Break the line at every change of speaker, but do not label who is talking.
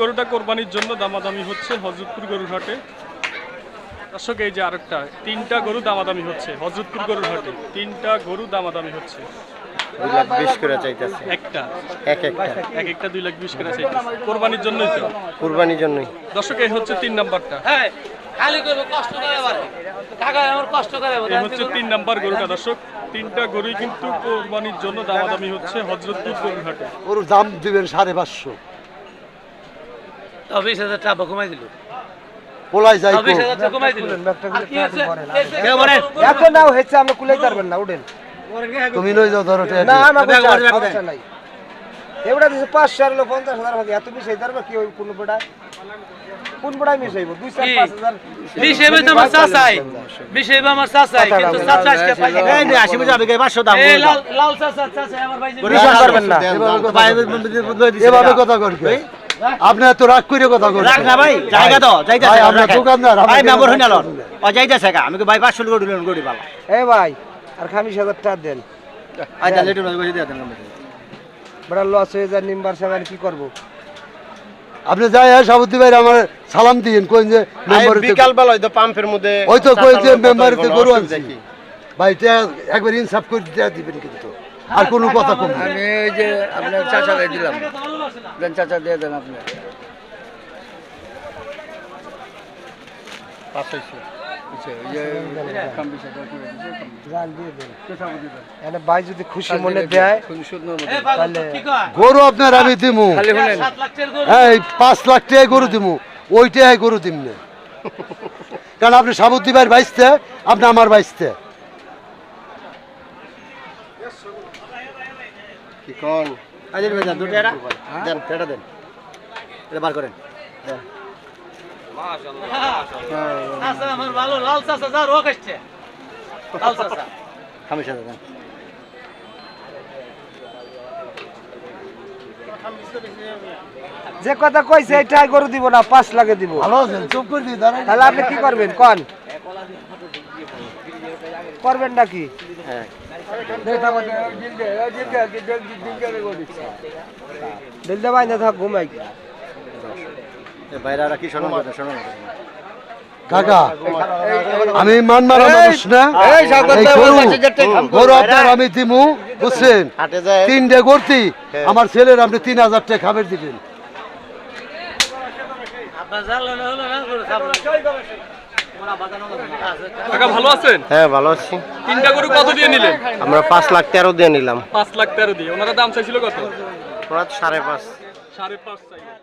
গরুটা কোরবানির জন্য দামাদামি হচ্ছে হজরতপুর গরুর হাটে। দর্শক এই যে আরেকটা তিনটা গরু দামাদামি হচ্ছে হজরতপুর গরুর হাটে। তিনটা গরু দামাদামি হচ্ছে।
দুই লাখ বিশ করে চাইতেছে।
একটা।
এক একটা।
এক একটা দুই লাখ বিশ করে চাইতেছে। কোরবানির জন্যই তো।
কুরবানির জন্যই।
দর্শক এই হচ্ছে তিন নাম্বারটা।
হ্যাঁ খালি করব কষ্ট করে আবার। কাকা আমার কষ্ট করে
এই হচ্ছে তিন নাম্বার গরুটা দর্শক। তিনটা গরুই কিন্তু কোরবানির জন্য দামাদামি হচ্ছে হজরতপুর গরুর হাটে।
ওর দাম দিবেন সাড়ে পাঁচশো।
বিশ হাজার টাকা কমাই দিল।
পোলাই যাই
বিশ হাজার টাকা কমাই দিল। আর কি আছে?
এত নাও হয়েছে আমরা কুলাই পারবেন না উঠেন।
তুমি লই যাও ধরো
না সমস্যা নাই। এবারে দিছে পাঁচশো আর পঞ্চাশ হাজার হবে এত মিশাই পারবে কি ওই কোন বেড়া কোন বেড়ায় মিশাইব? দুই চার পাঁচ হাজার
বিশ তো আমার চাচাই। বিশ আমার চাচাই কিন্তু চাচা আজকে পাইছে না। এই লাল লাল চাচা চাচা আমার ভাই
বিশ্বাস করবেন না।
এভাবে কথা কর- আপনি এত রাগ করে কথা করবেন
রাখ না ভাই জায়গা দাও যাইতেছে
ভাই, আমরা দোকানদার, আমরা
ভাই মেম্বার হই না লন। ও যাইতেছে গা আমি কই ভাই 500 করে দিলেন গড়ি বালা
এ ভাই আর খামিশ হাজার টাকা দেন।
আই তাহলে একটু বসে দিয়ে দেন
বেড়া লস হয়ে যায় নিম্বার সাহেব কি করব?
আপনি যাই হ্যাঁ সাবুদ্দি ভাই আমার সালাম দিন কোন যে মেম্বার
বিকাল বেলা হয়তো পাম্পের মধ্যে
ওই তো কই যে মেম্বারিতে গরু আনছি। ভাই এটা একবার ইনসাফ করে দেয়া দিবেন কিন্তু। আর কোনো কথা কম
আমি এই যে আপনার চাচা দিয়ে দিলাম। দেন চাচা দিয়ে দেন আপনি। দেন। এনে ভাই যদি খুশি মনে দেয় তাহলে
গরু আপনার আমি দিমু। পাঁচ লাখ টাকায় গরু দিমু। ওইটাই গরু দিম না কারণ আপনি সাবুদ্দি ভাইয়ের বাইসতে আপনি আমার বাইসতে
কি কোন?
আইদের ভাই দুটো এরা।
দেন এটা দেন।
এটা বার করেন।
চাচা আমার ভালো লাল চাচা যা রোগ আসছে। লাল চাচা।
খামিশ হাজার দেন।
যে কথা কইছে এটাই গরু দিব না পাঁচ লাখে দিব।
ভালো আছেন? চুপ করে দিয়ে
তাহলে আপনি কি করবেন? কন। করবেন নাকি? দিলদা ভাই না থাক ঘুমাই।
বাইরে কি শোনো শোনো
কাকা আমি মানমারা মানুষ না গরু গরু আপনার আমি দিমু বুঝছেন? তিনটে গর্তি আমার ছেলের আপনি তিন হাজার টাকা খাবার দিবেন।
আপনার
কাকা ভালো আছেন?
হ্যাঁ ভালো আছি।
তিনটা গরু কত দিয়ে নিলেন?
আমরা পাঁচ লাখ তেরো দিয়ে নিলাম।
পাঁচ লাখ তেরো দিয়ে। ওনারা দাম চাইছিল কত?
ওরা সাড়ে পাঁচ।
সাড়ে পাঁচ চাইলেন।